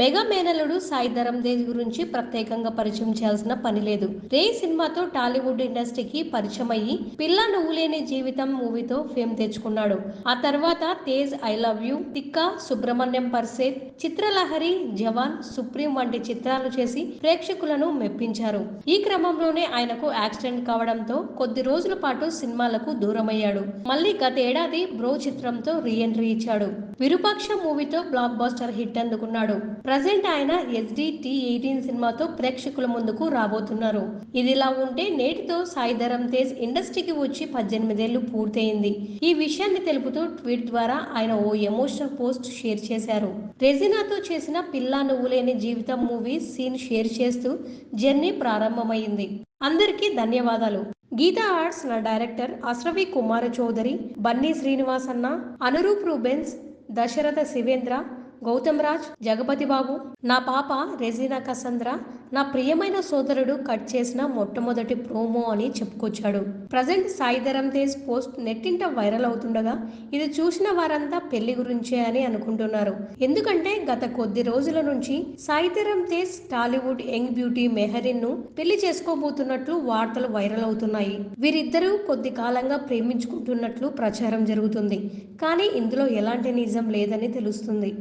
Mega మేనలుడు సాయి ధరమ్ తేజ్ గురించి ప్రత్యేకంగా పరిచయం చేయాల్సిన పని లేదు. రే సినిమాతో టాలీవుడ్ ఇండస్ట్రీకి పరిచయం అయ్యి పిల్ల నువ్వు లేని జీవితం మూవీతో ఫేమ్ తెచ్చుకున్నాడు. ఆ తర్వాత Tej I love you Thikka Subramanyam for sale Chitralahari Jawaan supreme వంటి చిత్రాలు చేసి ప్రేక్షకులను మెప్పించారు. ఈ క్రమంలోనే ఆయనకు యాక్సిడెంట్ కావడంతో కొద్ది రోజుల పాటు సినిమాలకు దూరమయ్యాడు. మళ్ళీ గతేడాది బ్రో చిత్రంతో రీ ఎంట్రీ ఇచ్చాడు. విరూపాక్ష మూవీతో బ్లాక్ బాస్టర్ హిట్ అందుకున్నాడు. ప్రజెంట్ ఆయన ఎస్డి టీ ఎయిటీన్ సినిమాతో ప్రేక్షకుల ముందుకు రాబోతున్నారు. ఇదిలా ఉంటే నేటితో సాయి ధరమ్ తేజ్ ఇండస్ట్రీకి వచ్చి పద్దెనిమిదేళ్ళు పూర్తయింది. ఈ విషయాన్ని తెలుపుతూ ట్వీట్ ద్వారా ఆయన ఓ ఎమోషనల్ పోస్ట్ షేర్ చేశారు. రెజినాతో చేసిన Pilla Nuvvu Leni Jeevitham movie scene share చేస్తూ జర్నీ ప్రారంభమైంది. అందరికీ ధన్యవాదాలు. గీతా ఆర్ట్స్ నా డైరెక్టర్ అశ్రవి కుమార చౌదరి బన్నీ శ్రీనివాసన్న అనురూప్ రూబెన్స్ దశరథ శివేంద్ర గౌతమ్ రాజ్ జగపతి బాబు నా పాప రెజీనా కసంద్ర నా ప్రియమైన సోదరుడు కట్ చేసిన మొట్టమొదటి ప్రోమో అని చెప్పుకొచ్చాడు. ప్రజెంట్ సాయిధరం తేజ్ పోస్ట్ నెట్టింట వైరల్ అవుతుండగా ఇది చూసిన వారంతా పెళ్ళి గురించే అని అనుకుంటున్నారు. ఎందుకంటే గత కొద్ది రోజుల నుంచి Saidharam Tej Tollywood young beauty మెహరిన్ను పెళ్ళి చేసుకోబోతున్నట్లు వార్తలు వైరల్ అవుతున్నాయి. వీరిద్దరూ కొద్ది కాలంగా ప్రేమించుకుంటున్నట్లు ప్రచారం జరుగుతుంది. కానీ ఇందులో ఎలాంటి నిజం లేదని తెలుస్తుంది.